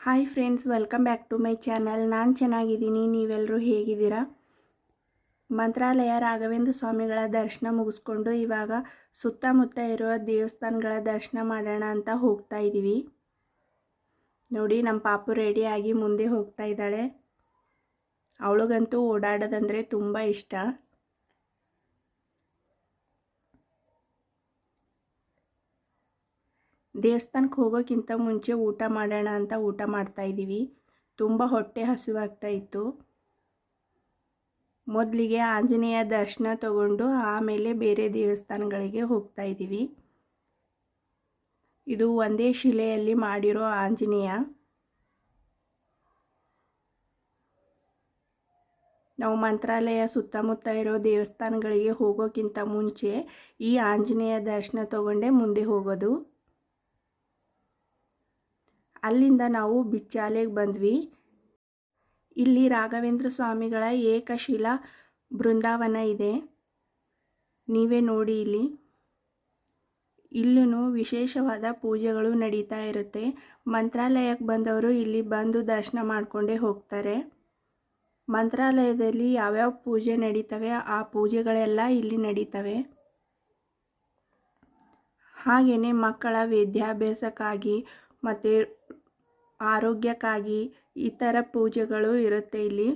Hi friends welcome back to my channel ನಾನು ಚೆನ್ನಾಗಿದ್ದೀನಿ ನೀವೆಲ್ಲರೂ ಹೇಗಿದ್ದೀರಾ? ಮಂತ್ರಾಲಯ ರಾಘವೇಂದ್ರ ಸ್ವಾಮಿಗಳ ದರ್ಶನ ಮುಗಿಸ್ಕೊಂಡು ಇವಾಗ ಸುತ್ತಮುತ್ತ ಇರೋ ದೇವಸ್ಥಾನಗಳ ದರ್ಶನ ಮಾಡೋಣ ಅಂತ ಹೋಗ್ತಾ ಇದ್ದೀವಿ ನೋಡಿ ನಮ್ಮ ಪಾಪು ರೆಡಿಯಾಗಿ ಮುಂದೆ ಹೋಗ್ತಾ ಇದ್ದಾಳೆ. ಅವಳಿಗಂತೂ ಓಡಾಡೋದಂದರೆ ತುಂಬ ಇಷ್ಟ. ದೇವಸ್ಥಾನಕ್ಕೆ ಹೋಗೋಕ್ಕಿಂತ ಮುಂಚೆ ಊಟ ಮಾಡೋಣ ಅಂತ ಊಟ ಮಾಡ್ತಾಯಿದ್ದೀವಿ ತುಂಬ ಹೊಟ್ಟೆ ಹಸುವಾಗ್ತಾ ಇತ್ತು. ಮೊದಲಿಗೆ ಆಂಜನೇಯ ದರ್ಶನ ತಗೊಂಡು ಆಮೇಲೆ ಬೇರೆ ದೇವಸ್ಥಾನಗಳಿಗೆ ಹೋಗ್ತಾ ಇದ್ದೀವಿ. ಇದು ಒಂದೇ ಶಿಲೆಯಲ್ಲಿ ಮಾಡಿರೋ ಆಂಜನೇಯ. ನಾವು ಮಂತ್ರಾಲಯ ಸುತ್ತಮುತ್ತ ಇರೋ ದೇವಸ್ಥಾನಗಳಿಗೆ ಹೋಗೋಕ್ಕಿಂತ ಮುಂಚೆ ಈ ಆಂಜನೇಯ ದರ್ಶನ ತಗೊಂಡೇ ಮುಂದೆ ಹೋಗೋದು. ಅಲ್ಲಿಂದ ನಾವು ಬಿಚ್ಚಾಲೆಗೆ ಬಂದ್ವಿ. ಇಲ್ಲಿ ರಾಘವೇಂದ್ರ ಸ್ವಾಮಿಗಳ ಏಕಶಿಲಾ ಬೃಂದಾವನ ಇದೆ. ನೀವೇ ನೋಡಿ ಇಲ್ಲಿ. ಇಲ್ಲೂ ವಿಶೇಷವಾದ ಪೂಜೆಗಳು ನಡೀತಾ ಇರುತ್ತೆ. ಮಂತ್ರಾಲಯಕ್ಕೆ ಬಂದವರು ಇಲ್ಲಿ ಬಂದು ದರ್ಶನ ಮಾಡಿಕೊಂಡೇ ಹೋಗ್ತಾರೆ. ಮಂತ್ರಾಲಯದಲ್ಲಿ ಯಾವ್ಯಾವ ಪೂಜೆ ನಡೀತವೆ, ಆ ಪೂಜೆಗಳೆಲ್ಲ ಇಲ್ಲಿ ನಡೀತವೆ. ಹಾಗೆಯೇ ಮಕ್ಕಳ ವಿದ್ಯಾಭ್ಯಾಸಕ್ಕಾಗಿ ಮತ್ತು ಆರೋಗ್ಯಕ್ಕಾಗಿ ಈ ಥರ ಪೂಜೆಗಳು ಇರುತ್ತೆ ಇಲ್ಲಿ.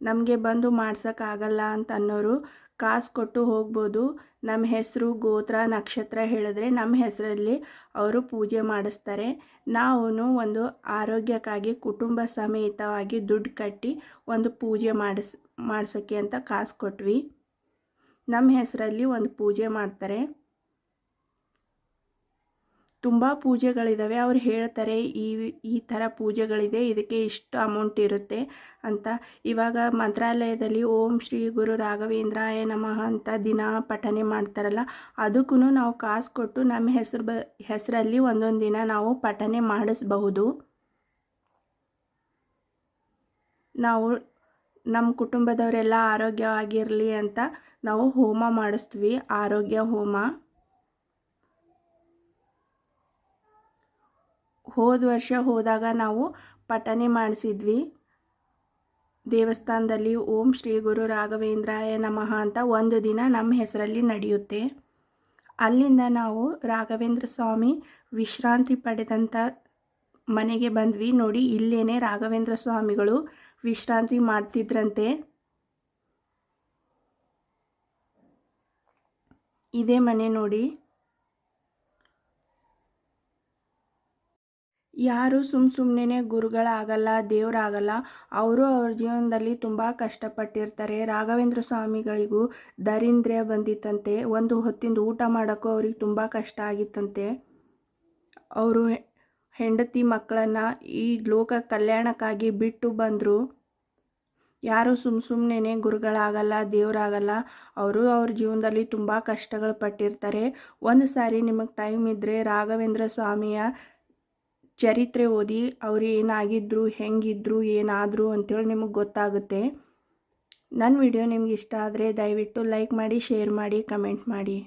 ನಮಗೆ ಬಂದು ಮಾಡ್ಸೋಕ್ಕಾಗಲ್ಲ ಅಂತ ಅನ್ನೋರು ಕಾಸು ಕೊಟ್ಟು ಹೋಗ್ಬೋದು. ನಮ್ಮ ಹೆಸರು ಗೋತ್ರ ನಕ್ಷತ್ರ ಹೇಳಿದ್ರೆ ನಮ್ಮ ಹೆಸರಲ್ಲಿ ಅವರು ಪೂಜೆ ಮಾಡಿಸ್ತಾರೆ. ನಾವು ಒಂದು ಆರೋಗ್ಯಕ್ಕಾಗಿ ಕುಟುಂಬ ಸಮೇತವಾಗಿ ದುಡ್ಡು ಕಟ್ಟಿ ಒಂದು ಪೂಜೆ ಮಾಡಿಸ್ ಮಾಡಿಸೋಕ್ಕೆ ಅಂತ ಕಾಸು ಕೊಟ್ವಿ. ನಮ್ಮ ಹೆಸರಲ್ಲಿ ಒಂದು ಪೂಜೆ ಮಾಡ್ತಾರೆ. ತುಂಬ ಪೂಜೆಗಳಿದ್ದಾವೆ ಅವ್ರು ಹೇಳ್ತಾರೆ, ಈ ಈ ಥರ ಪೂಜೆಗಳಿದೆ, ಇದಕ್ಕೆ ಇಷ್ಟು ಅಮೌಂಟ್ ಇರುತ್ತೆ ಅಂತ. ಇವಾಗ ಮಂತ್ರಾಲಯದಲ್ಲಿ ಓಂ ಶ್ರೀ ಗುರು ರಾಘವೇಂದ್ರಾಯ ನಮಃ ಅಂತ ದಿನ ಪಠನೆ ಮಾಡ್ತಾರಲ್ಲ ಅದಕ್ಕೂ ನಾವು ಕಾಸು ಕೊಟ್ಟು ನಮ್ಮ ಹೆಸರು ಬ, ಹೆಸರಲ್ಲಿ ಒಂದೊಂದು ದಿನ ನಾವು ಪಠನೆ ಮಾಡಿಸ್ಬಹುದು. ನಾವು, ನಮ್ಮ ಕುಟುಂಬದವರೆಲ್ಲ ಆರೋಗ್ಯವಾಗಿರಲಿ ಅಂತ ನಾವು ಹೋಮ ಮಾಡಿಸ್ತೀವಿ, ಆರೋಗ್ಯ ಹೋಮ. ಹೋದ ವರ್ಷ ಹೋದಾಗ ನಾವು ಪಠನೆ ಮಾಡಿಸಿದ್ವಿ. ದೇವಸ್ಥಾನದಲ್ಲಿ ಓಂ ಶ್ರೀ ಗುರು ರಾಘವೇಂದ್ರಾಯ ನಮಃ ಅಂತ ಒಂದು ದಿನ ನಮ್ಮ ಹೆಸರಲ್ಲಿ ನಡೆಯುತ್ತೆ. ಅಲ್ಲಿಂದ ನಾವು ರಾಘವೇಂದ್ರ ಸ್ವಾಮಿ ವಿಶ್ರಾಂತಿ ಪಡೆದಂಥ ಮನೆಗೆ ಬಂದ್ವಿ. ನೋಡಿ, ಇಲ್ಲೇನೆ ರಾಘವೇಂದ್ರ ಸ್ವಾಮಿಗಳು ವಿಶ್ರಾಂತಿ ಮಾಡ್ತಿದ್ರಂತೆ. ಇದೇ ಮನೆ ನೋಡಿ. ಯಾರು ಸುಮ್ಮ ಸುಮ್ಮನೆ ಗುರುಗಳಾಗಲ್ಲ, ದೇವರಾಗಲ್ಲ. ಅವರು ಅವ್ರ ಜೀವನದಲ್ಲಿ ತುಂಬ ಕಷ್ಟಪಟ್ಟಿರ್ತಾರೆ. ರಾಘವೇಂದ್ರ ಸ್ವಾಮಿಗಳಿಗೂ ದರಿದ್ರ್ಯ ಬಂದಿತ್ತಂತೆ. ಒಂದು ಹೊತ್ತಿಂದ ಊಟ ಮಾಡೋಕ್ಕೂ ಅವ್ರಿಗೆ ತುಂಬ ಕಷ್ಟ ಆಗಿತ್ತಂತೆ. ಅವರು ಹೆಂಡತಿ ಮಕ್ಕಳನ್ನು ಈ ಲೋಕ ಕಲ್ಯಾಣಕ್ಕಾಗಿ ಬಿಟ್ಟು ಬಂದರು. ಯಾರು ಸುಮ್ಮ ಸುಮ್ಮನೆ ಗುರುಗಳಾಗಲ್ಲ, ದೇವರಾಗಲ್ಲ. ಅವರು ಅವ್ರ ಜೀವನದಲ್ಲಿ ತುಂಬ ಕಷ್ಟಗಳು ಪಟ್ಟಿರ್ತಾರೆ. ಒಂದು ಸಾರಿ ನಿಮಗೆ ಟೈಮ್ ಇದ್ದರೆ ರಾಘವೇಂದ್ರ ಸ್ವಾಮಿಯ ಚರಿತ್ರೆ ಓದಿ ಅವ್ರು ಏನಾಗಿದ್ರು, ಹೆಂಗಿದ್ರು, ಏನಾದರು ಅಂತೇಳಿ ನಿಮಗೆ ಗೊತ್ತಾಗುತ್ತೆ. ನನ್ನ ವಿಡಿಯೋ ನಿಮ್ಗೆ ಇಷ್ಟ ಆದರೆ ದಯವಿಟ್ಟು ಲೈಕ್ ಮಾಡಿ ಶೇರ್ ಮಾಡಿ ಕಮೆಂಟ್ ಮಾಡಿ.